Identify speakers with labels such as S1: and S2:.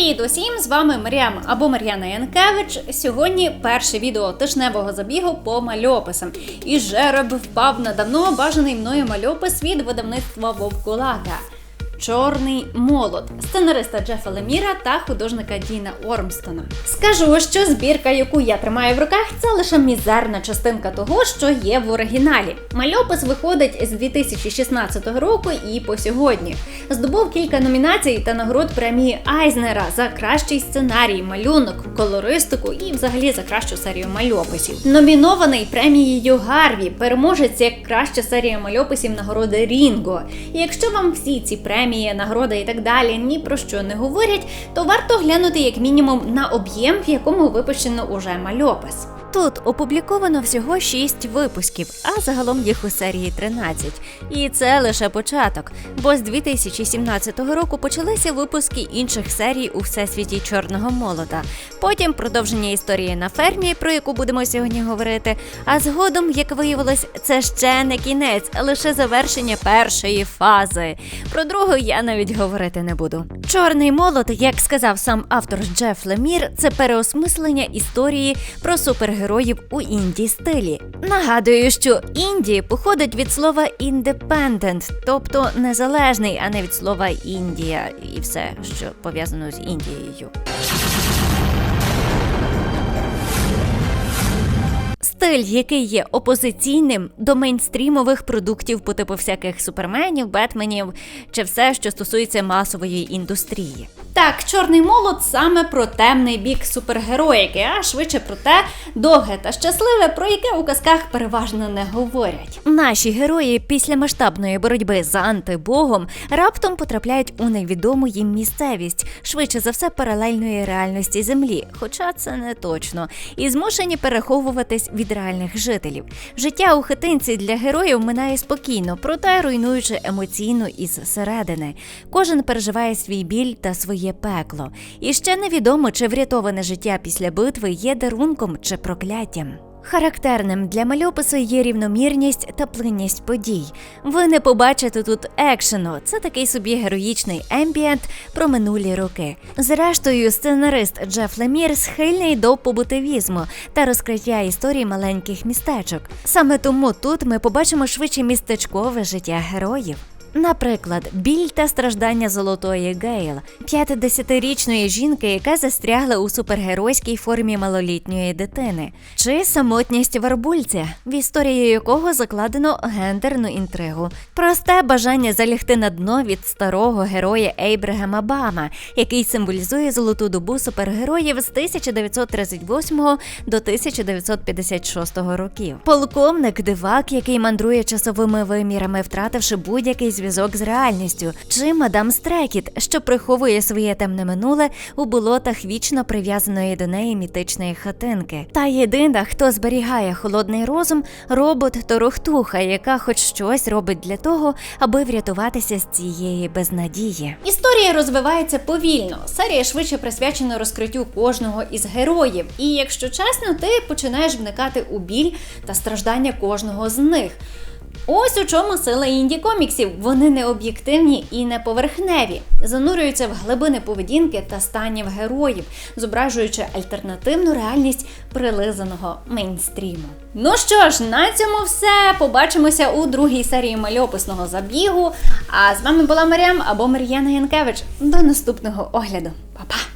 S1: Привіт усім! З вами Мар'ям або Мар'яна Янкевич. Сьогодні перше відео тижневого забігу по мальописам. І жереб впав на давно бажаний мною мальопис від видавництва Вовкулака. Чорний молот сценариста Джефа Леміра та художника Діна Ормстона. Скажу, що збірка, яку я тримаю в руках, це лише мізерна частинка того, що є в оригіналі. Мальопис виходить з 2016 року і по сьогодні. Здобув кілька номінацій та нагород премії Айзнера за кращий сценарій, малюнок, колористику і взагалі за кращу серію мальописів. Номінований премією Гарві, переможець як краща серія мальописів нагороди Рінго. І якщо вам всі ці премії, нагороди і так далі ні про що не говорять, то варто глянути як мінімум на об'єм, в якому випущено уже мальопис. Тут опубліковано всього 6 випусків, а загалом їх у серії 13. І це лише початок, бо з 2017 року почалися випуски інших серій у всесвіті Чорного молота. Потім продовження історії на фермі, про яку будемо сьогодні говорити. А згодом, як виявилось, це ще не кінець, лише завершення першої фази. Про другу я навіть говорити не буду. Чорний молот, як сказав сам автор Джеф Лемір, це переосмислення історії про супергероїв у інді стилі. Нагадую, що інді походить від слова independent, тобто незалежний, а не від слова Індія і все, що пов'язано з Індією. Стиль, який є опозиційним до мейнстрімових продуктів по типу всяких суперменів, бетменів чи все, що стосується масової індустрії. Так, чорний молот саме про темний бік супергероїки, а швидше про те довге та щасливе, про яке у казках переважно не говорять. Наші герої після масштабної боротьби з антибогом раптом потрапляють у невідому їм місцевість, швидше за все паралельної реальності землі, хоча це не точно, і змушені переховуватись від реальних жителів. Життя у хитинці для героїв минає спокійно, проте руйнуючи емоційно із середини. Кожен переживає свій біль та своє пекло. І ще невідомо, чи врятоване життя після битви є дарунком чи прокляттям. Характерним для мальопису є рівномірність та плинність подій. Ви не побачите тут екшену. Це такий собі героїчний ембієнт про минулі роки. Зрештою, сценарист Джеф Лемір схильний до побутивізму та розкриття історій маленьких містечок. Саме тому тут ми побачимо швидше містечкове життя героїв. Наприклад, біль та страждання золотої Гейл, 50-річної жінки, яка застрягла у супергеройській формі малолітньої дитини, чи самотність варбульця, в історії якого закладено гендерну інтригу, просте бажання залягти на дно від старого героя Ейбрегема Бама, який символізує золоту добу супергероїв з 1938 до 1956 років. Полковник дивак, який мандрує часовими вимірами, втративши будь-який зв'язок з реальністю, чи мадам Стрекіт, що приховує своє темне минуле у болотах вічно прив'язаної до неї мітичної хатинки. Та єдина, хто зберігає холодний розум, робот Торохтуха, яка хоч щось робить для того, аби врятуватися з цієї безнадії. Історія розвивається повільно. Серія швидше присвячена розкриттю кожного із героїв. І якщо чесно, ти починаєш вникати у біль та страждання кожного з них. Ось у чому сила інді коміксів. Вони не об'єктивні і не поверхневі, занурюються в глибини поведінки та станів героїв, зображуючи альтернативну реальність прилизаного мейнстріму. Ну що ж, на цьому все. Побачимося у другій серії мальописного забігу. А з вами була Мар'ям або Мар'яна Янкевич. До наступного огляду. Па-па!